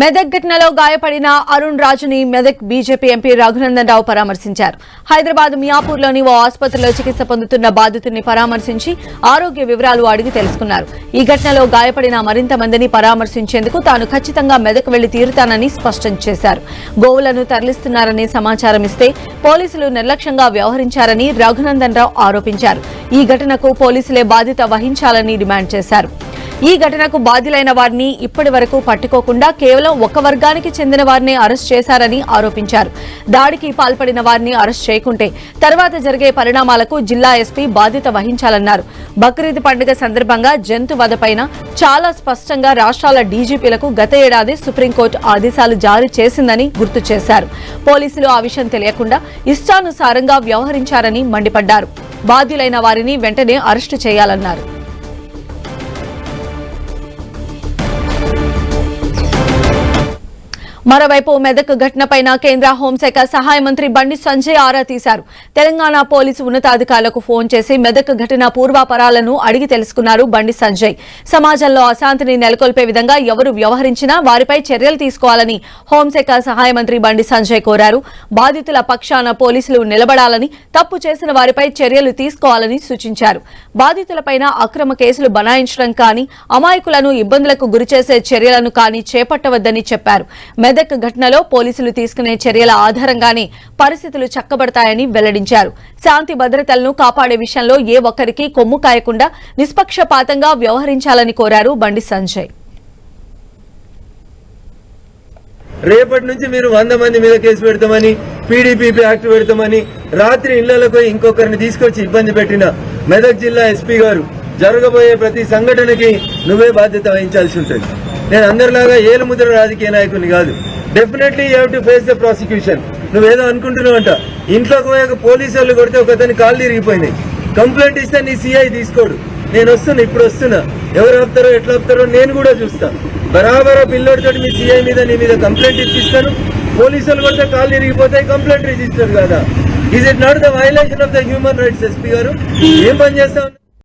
మెదక్ ఘటనలో గాయపడిన అరుణ్ రాజుని మెదక్ బీజేపీ ఎంపీ రఘునందన్ రావు పరామర్శించారు. హైదరాబాద్ మియాపూర్లోని ఓ ఆసుపత్రిలో చికిత్స పొందుతున్న బాధితుడిని పరామర్శించి ఆరోగ్య వివరాలు అడిగి తెలుసుకున్నారు. ఈ ఘటనలో గాయపడిన మరింత మందిని పరామర్శించేందుకు తాను ఖచ్చితంగా మెదక్ వెళ్ళి తీరుతానని స్పష్టం చేశారు. గోవులను తరలిస్తున్నారని సమాచారం ఇస్తే పోలీసులు నిర్లక్ష్యంగా వ్యవహరించారని రఘునందన్ రావు ఆరోపించారు. ఈ ఘటనకు పోలీసులే బాధ్యత వహించాలని డిమాండ్ చేశారు. ఈ ఘటనకు బాధ్యులైన వారిని ఇప్పటి వరకు పట్టుకోకుండా కేవలం ఒక వర్గానికి చెందిన వారిని అరెస్ట్ చేశారని ఆరోపించారు. దాడికి పాల్పడిన వారిని అరెస్ట్ చేయకుంటే తర్వాత జరిగే పరిణామాలకు జిల్లా ఎస్పీ బాధ్యత వహించాలన్నారు. బక్రీద్ పండుగ సందర్భంగా జంతు వధపైన చాలా స్పష్టంగా రాష్ట్రాల డీజీపీలకు గత ఏడాది సుప్రీంకోర్టు ఆదేశాలు జారీ చేసిందని గుర్తు చేశారు. పోలీసులు ఆ విషయం తెలియకుండా ఇష్టానుసారంగా వ్యవహరించారని మండిపడ్డారు. బాధ్యులైన వారిని వెంటనే అరెస్టు చేయాలన్నారు. మరోవైపు మెదక్ ఘటనపై కేంద్ర హోంశాఖ సహాయ మంత్రి బండి సంజయ్ ఆరా తీశారు. తెలంగాణ పోలీసు ఉన్నతాధికారులకు ఫోన్ చేసి మెదక్ ఘటన పూర్వాపరాలను అడిగి తెలుసుకున్నారు బండి సంజయ్. సమాజంలో అశాంతిని నెలకొల్పే విధంగా ఎవరు వ్యవహరించినా వారిపై చర్యలు తీసుకోవాలని హోంశాఖ సహాయ మంత్రి బండి సంజయ్ కోరారు. బాధితుల పక్షాన పోలీసులు నిలబడాలని తప్పు చేసిన వారిపై చర్యలు తీసుకోవాలని సూచించారు. బాధితులపైన అక్రమ కేసులు బనాయించడం కానీ అమాయకులను ఇబ్బందులకు గురిచేసే చర్యలను కానీ చేపట్టవద్దని చెప్పారు. మెదక్ ఘటనలో పోలీసులు తీసుకునే చర్యల ఆధారంగానే పరిస్థితులు చక్కబడతాయని వెల్లడించారు. శాంతి భద్రతలను కాపాడే విషయంలో ఏ ఒక్కరికి కొమ్ము కాయకుండా నిష్పక్షపాతంగా వ్యవహరించాలని కోరారు బండి సంజయ్. రేపటి నుంచి మీరు వంద మంది మీద కేసు పెడతామని పీడీపీపీ యాక్ట్ పెడతామని రాత్రి ఇళ్ళలకు ఇంకొకరిని తీసుకొచ్చి ఇబ్బంది పెట్టిన మెదక్ జిల్లా ఎస్పీ గారు జరగబోయే ప్రతి సంఘటనకి నువ్వే బాధ్యత వహించాల్సి ఉంటుంది. నేను అందరిలాగా ఏలు ముద్ర రాజకీయ నాయకుని కాదు. Definitely you to face the prosecution నువ్వేదో అనుకుంటున్నావు అంట. ఇంట్లోకి పోయాక పోలీసు వాళ్ళు కొడితే ఒక అతని కాళ్ళు తిరిగిపోయినాయి. కంప్లైంట్ ఇస్తే నీ సిఐ తీసుకోడు. నేను వస్తున్నా ఇప్పుడు వస్తున్నా. ఎవరు ఆపుతారో ఎట్లా ఆపుతారో నేను కూడా చూస్తాను బరాబరా పిల్లోడితో మీ సిఐ మీద నీ మీద కంప్లైంట్ ఇప్పిస్తాను. పోలీసులు కొడితే కాళ్ళు తిరిగిపోతాయి కంప్లైంట్ రిజిస్టర్ కదా? Is it not the violation of the human rights SP గారు? ఏం పని చేస్తా